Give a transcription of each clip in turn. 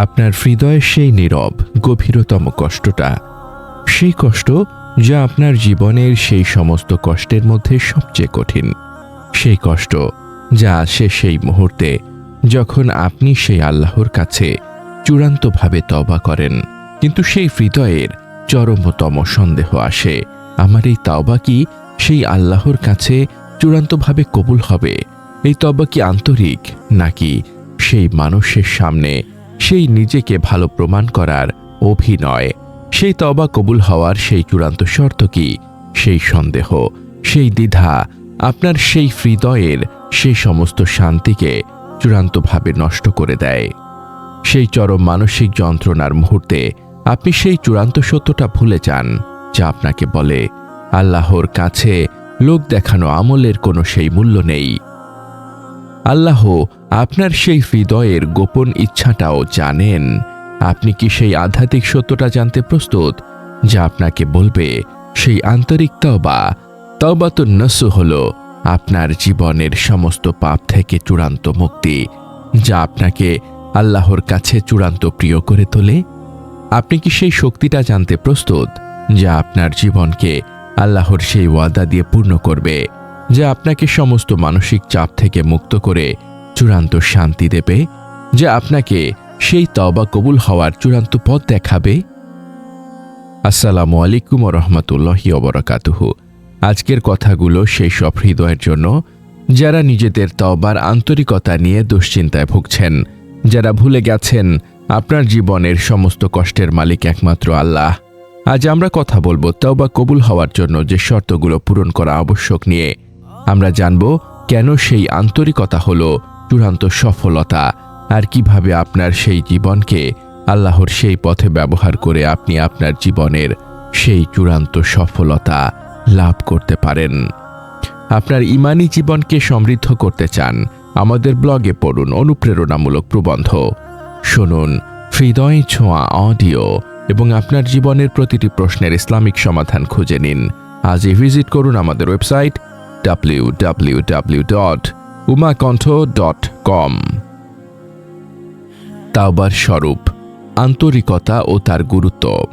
আপনার হৃদয়ের সেই নীরব, গভীরতম কষ্টটা। সেই কষ্ট যা আপনার জীবনের সেই সমস্ত কষ্টের মধ্যে সবচেয়ে কঠিন। সেই কষ্ট যা আসে সেই মুহূর্তে যখন আপনি সেই আল্লাহর কাছে চূড়ান্তভাবে তবা করেন। কিন্তু সেই হৃদয়ের চরমতম সন্দেহ আসে, আমার এই তাওবা কি সেই আল্লাহর কাছে চূড়ান্তভাবে কবুল হবে? এই তবা কি আন্তরিক নাকি সেই মানুষের সামনে সেই নিজেকে ভালো প্রমাণ করার অভিনয়। সেই তবা কবুল হওয়ার সেই চূড়ান্ত শর্ত কি? সেই সন্দেহ, সেই দ্বিধা, আপনার সেই হৃদয়ের সেই সমস্ত শান্তিকে চূড়ান্তভাবে নষ্ট করে দেয়। সেই চরম মানসিক যন্ত্রণার মুহূর্তে আপনি সেই চূড়ান্ত সত্যটা ভুলে যান, যা আপনাকে বলে, আল্লাহর কাছে লোক দেখানো আমলের কোনো সেই মূল্য নেই। আল্লাহ আপনার সেই হৃদয়ের গোপন ইচ্ছাটাও জানেন। আপনি কি সেই আধ্যাত্মিক সত্যটা জানতে প্রস্তুত, যা আপনাকে বলবে সেই আন্তরিক তবা তবা তো নসু হল আপনার জীবনের সমস্ত পাপ থেকে চূড়ান্ত মুক্তি, যা আপনাকে আল্লাহর কাছে চূড়ান্ত প্রিয় করে তোলে। আপনি কি সেই শক্তিটা জানতে প্রস্তুত, যা আপনার জীবনকে আল্লাহর সেই ওয়াদা দিয়ে পূর্ণ করবে, যা আপনাকে সমস্ত মানসিক চাপ থেকে মুক্ত করে চূড়ান্ত শান্তি দেবে, যা আপনাকে সেই তবা কবুল হওয়ার চূড়ান্ত পথ দেখাবে। আসসালামু আলাইকুম রহমতুল্লাহি অবরাকাতুহু আজকের কথাগুলো সেই সব হৃদয়ের জন্য, যারা নিজেদের তবার আন্তরিকতা নিয়ে দুশ্চিন্তায় ভুগছেন, যারা ভুলে গেছেন, আপনার জীবনের সমস্ত কষ্টের মালিক একমাত্র আল্লাহ। আজ আমরা কথা বলব তওবা কবুল হওয়ার জন্য যে শর্তগুলো পূরণ করা আবশ্যক নিয়ে। আমরা জানব কেন সেই আন্তরিকতা হলো চূড়ান্ত সফলতা। আর কীভাবে আপনার সেই জীবনকে আল্লাহর সেই পথে ব্যবহার করে আপনি আপনার জীবনের সেই চূড়ান্ত সফলতা লাভ করতে পারেন। আপনার ইমানি জীবনকে সমৃদ্ধ করতে চান, আমাদের ব্লগে পড়ুন অনুপ্রেরণামূলক প্রবন্ধ। শুনুন হৃদয় ছোঁয়া অডিও এবং আপনার জীবনের প্রতিটি প্রশ্নের ইসলামিক সমাধান খুঁজে নিন। আজই ভিজিট করুন আমাদের website W W W dot Umakantha dot com তাওবার স্বরূপ, আন্তরিকতা ও তার গুরুত্ব।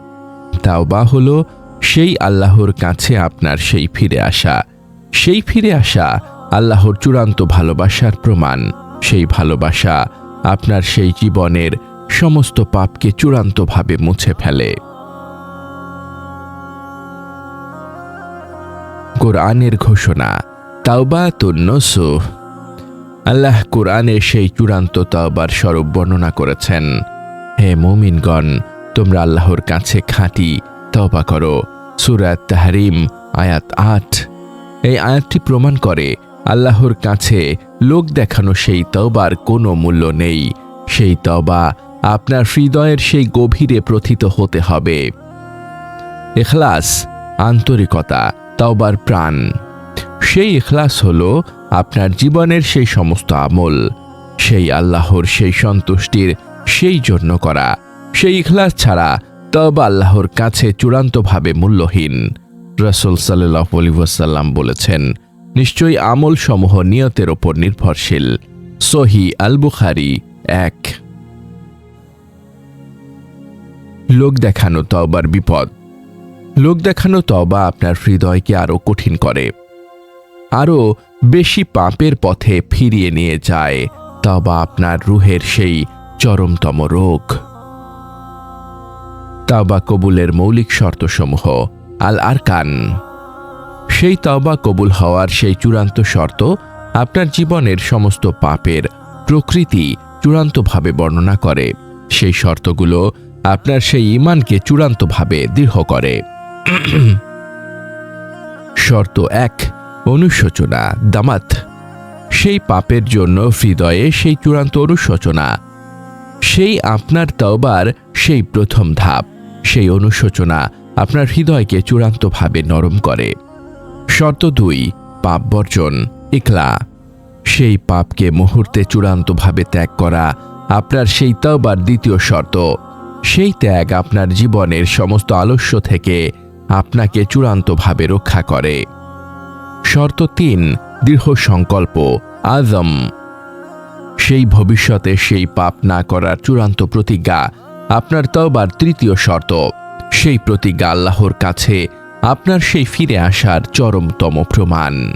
তাওবা হল সেই আল্লাহর কাছে আপনার সেই ফিরে আসা। সেই ফিরে আসা আল্লাহর চূড়ান্ত ভালোবাসার প্রমাণ। সেই ভালোবাসা আপনার সেই জীবনের সমস্ত পাপকে চূড়ান্তভাবে মুছে ফেলে। কোরআনের ঘোষণা তাওবা তুন্নসুহ আল্লাহ কোরআনে সেই চূড়ান্ত তাওবার স্বরূপ বর্ণনা করেছেন। হে মুমিনগণ, তোমরা আল্লাহর কাছে খাঁটি তবা করো। সুরাত তাহারিম, আয়াত আট। এই আয়াতটি প্রমাণ করে আল্লাহর কাছে লোক দেখানো সেই তবার কোনো মূল্য নেই। সেই তবা আপনার হৃদয়ের সেই গভীরে প্রথিত হতে হবে। এখলাস আন্তরিকতা, তওবার প্রাণ। সেই ইখলাস হল আপনার জীবনের সেই সমস্ত আমল, সেই আল্লাহর সেই সন্তুষ্টির সেই জন্য করা। সেই ইখলাস ছাড়া তবা আল্লাহর কাছে চূড়ান্তভাবে মূল্যহীন। রসুল সাল্লাহ আলিবাসাল্লাম বলেছেন, নিশ্চয়ই আমল সমূহ নিয়তের ওপর নির্ভরশীল। সহি আল বুখারি এক। লোক দেখানো তবার বিপদ। লোক দেখানো তবা আপনার হৃদয়কে আরও কঠিন করে। আরও বেশি পাপের পথে ফিরিয়ে নিয়ে যায়, তবা আপনার রুহের সেই চরমতম রোগ। তাওবা কবুলের মৌলিক শর্তসমূহ আল আরকান সেই তাওবা কবুল হওয়ার সেই চূড়ান্ত শর্ত আপনার জীবনের সমস্ত পাপের প্রকৃতি চূড়ান্তভাবে বর্ণনা করে। সেই শর্তগুলো আপনার সেই ইমানকে চূড়ান্তভাবে দৃঢ় করে। শর্ত এক অনুশোচনা, দামাত। সেই পাপের জন্য হৃদয়ে সেই চূড়ান্ত অনুশোচনা। সেই আপনার তওবার, সেই প্রথম ধাপ। সেই অনুশোচনা আপনার হৃদয়কে চূড়ান্তভাবে নরম করে। শর্ত দুই, পাপ বর্জন, ইকলা। সেই পাপকে মুহূর্তে চূড়ান্তভাবে ত্যাগ করা আপনার সেই তওবার দ্বিতীয় শর্ত। সেই ত্যাগ আপনার জীবনের সমস্ত আলস্য থেকে আপনাকে চূড়ান্তভাবে রক্ষা করে। শর্ত তিন, দৃঢ় সংকল্প, আজম। সেই ভবিষ্যতে সেই পাপ না করার চূড়ান্ত প্রতিজ্ঞা আপনার তওবার তৃতীয় শর্ত। সেই প্রতিজ্ঞা আল্লাহর কাছে আপনার সেই ফিরে আসার চরমতম প্রমাণ।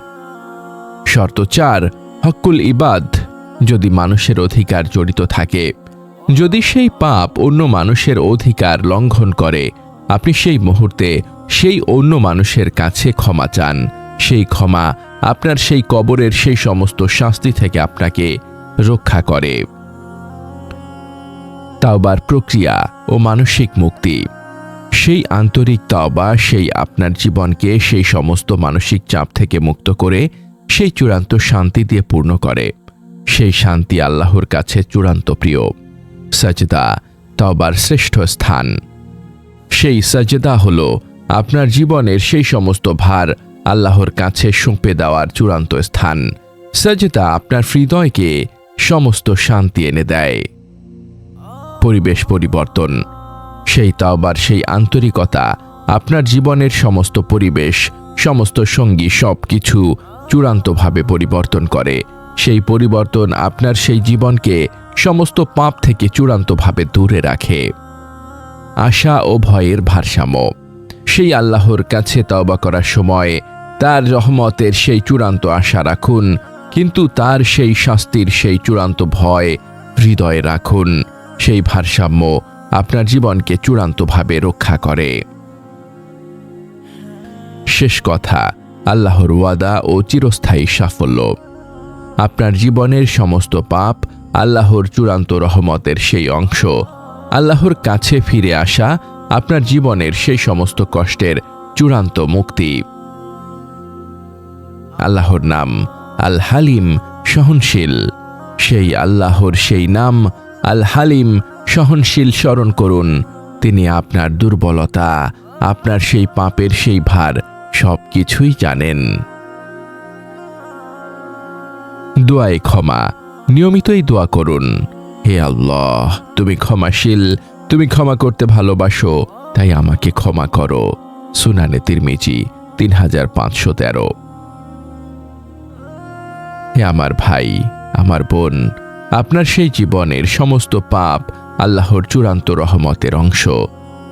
শর্ত চার, হকুল ইবাদ, যদি মানুষের অধিকার জড়িত থাকে। যদি সেই পাপ অন্য মানুষের অধিকার লঙ্ঘন করে, আপনি সেই মুহূর্তে সেই অন্য মানুষের কাছে ক্ষমা চান। সেই ক্ষমা আপনার সেই কবরের সেই সমস্ত শাস্তি থেকে আপনাকে রক্ষা করে। তাওবার প্রক্রিয়া ও মানসিক মুক্তি। সেই আন্তরিক তাওবা সেই আপনার জীবনকে সেই সমস্ত মানসিক চাপ থেকে মুক্ত করে, সেই চূড়ান্ত শান্তি দিয়ে পূর্ণ করে। সেই শান্তি আল্লাহর কাছে চূড়ান্ত প্রিয়। সাজদা তাওবার শ্রেষ্ঠ স্থান। সেই সাজদা হল আপনার জীবনের সেই সমস্ত ভার আল্লাহর কাছে সঁপে দেওয়ার চূড়ান্ত স্থান। সাজদা আপনার হৃদয়কে সমস্ত শান্তি এনে দেয়। পরিবেশ পরিবর্তন। সেই তাওবার, সেই আন্তরিকতা, আপনার জীবনের সমস্ত পরিবেশ, সমস্ত সঙ্গী সব কিছু চূড়ান্তভাবে পরিবর্তন করে। সেই পরিবর্তন আপনার সেই জীবনকে সমস্ত পাপ থেকে চূড়ান্তভাবে দূরে রাখে। আশা ও ভয়ের ভারসাম্য। সেই আল্লাহর কাছে তওবা করার সময় তার রহমতের সেই চূড়ান্ত আশা রাখুন, কিন্তু তার সেই শাস্তির সেই চূড়ান্ত ভয় হৃদয়ে রাখুন। সেই ভারসাম্য আপনার জীবনকে চূড়ান্তভাবে রক্ষা করে। শেষ কথা, আল্লাহর ওয়াদা ও চিরস্থায়ী সাফল্য। আপনার জীবনের সমস্ত পাপ আল্লাহর চূড়ান্ত রহমতের সেই অংশ, আল্লাহর কাছে ফিরে আসা আপনার জীবনের সেই সমস্ত কষ্টের চূড়ান্ত মুক্তি। আল্লাহর নাম আল হালিম সহনশীল। সেই আল্লাহর সেই নাম আল হালিম সহনশীল স্মরণ করুন। তিনি আপনার দুর্বলতা, আপনার সেই পাপের সেই ভার সব কিছুই জানেন। দোয়ায় ক্ষমা, নিয়মিতই দোয়া করুন। হে আল্লাহ, তুমি ক্ষমাশীল তুমি ক্ষমা করতে ভালোবাসো, তাই আমাকে ক্ষমা করো। সুনানে তিরমিজি তিন হাজার পাঁচশো তেরো। হে আমার ভাই, আমার বোন, আপনার সেই জীবনের সমস্ত পাপ আল্লাহর চূড়ান্ত রহমতের অংশ।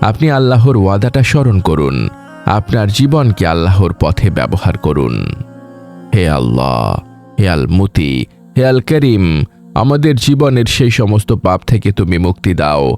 আপনি আল্লাহর ওয়াদাটা স্মরণ করুন, আপনার জীবনকে আল্লাহর পথে ব্যবহার করুন। হে আল্লাহ, হে আল মুতি হে আল করিম আমাদের জীবনের সেই সমস্ত পাপ থেকে তুমি মুক্তি দাও।